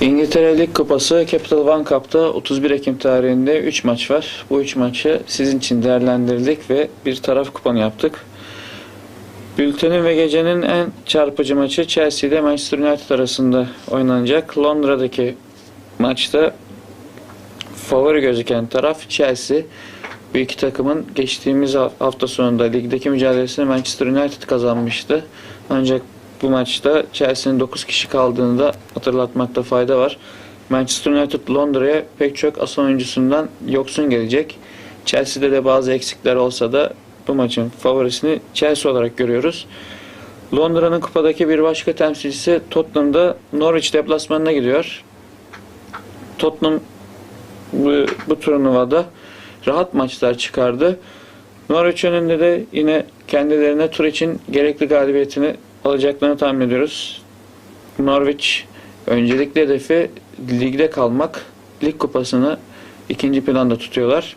İngiltere Lig Kupası Capital One Cup'ta 31 Ekim tarihinde 3 maç var. Bu 3 maçı sizin için değerlendirdik ve bir taraf kuponu yaptık. Bültenin ve gecenin en çarpıcı maçı Chelsea ile Manchester United arasında oynanacak. Londra'daki maçta favori gözüken taraf Chelsea. Bu iki takımın geçtiğimiz hafta sonunda ligdeki mücadelesini Manchester United kazanmıştı. Ancak bu maçta Chelsea'nin 9 kişi kaldığını da hatırlatmakta fayda var. Manchester United Londra'ya pek çok as oyuncusundan yoksun gelecek. Chelsea'de de bazı eksikler olsa da bu maçın favorisini Chelsea olarak görüyoruz. Londra'nın kupadaki bir başka temsilcisi Tottenham'da Norwich deplasmanına gidiyor. Tottenham bu, bu turnuvada rahat maçlar çıkardı. Norwich önünde de yine kendilerine tur için gerekli galibiyetini alacaklarını tahmin ediyoruz. Norwich öncelikli hedefi ligde kalmak. Lig kupasını ikinci planda tutuyorlar.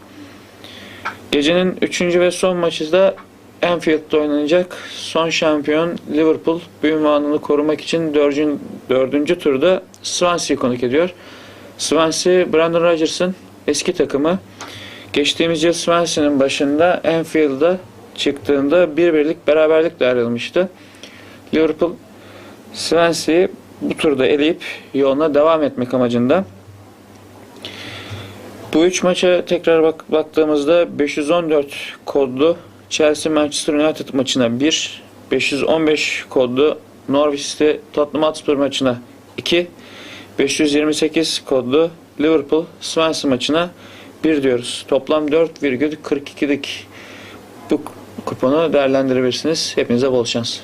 Gecenin üçüncü ve son maçı da Anfield'da oynanacak. Son şampiyon Liverpool bu ünvanını korumak için dördüncü, dördüncü turda Swansea'yı konuk ediyor. Swansea, Brandon Rodgers'ın eski takımı. Geçtiğimiz yıl Swansea'nın başında Anfield'a çıktığında bir birlik beraberlikle ayrılmıştı. Liverpool Swansea'yı bu turda eleyip yoluna devam etmek amacında. Bu üç maça tekrar bak baktığımızda 514 kodlu Chelsea Manchester United maçına 1, 515 kodlu Norwich City Tottenham Hotspur maçına 2, 528 kodlu Liverpool Swansea maçına 1 diyoruz. Toplam 4,42'lik bu kuponu değerlendirebilirsiniz. Hepinize bol şans.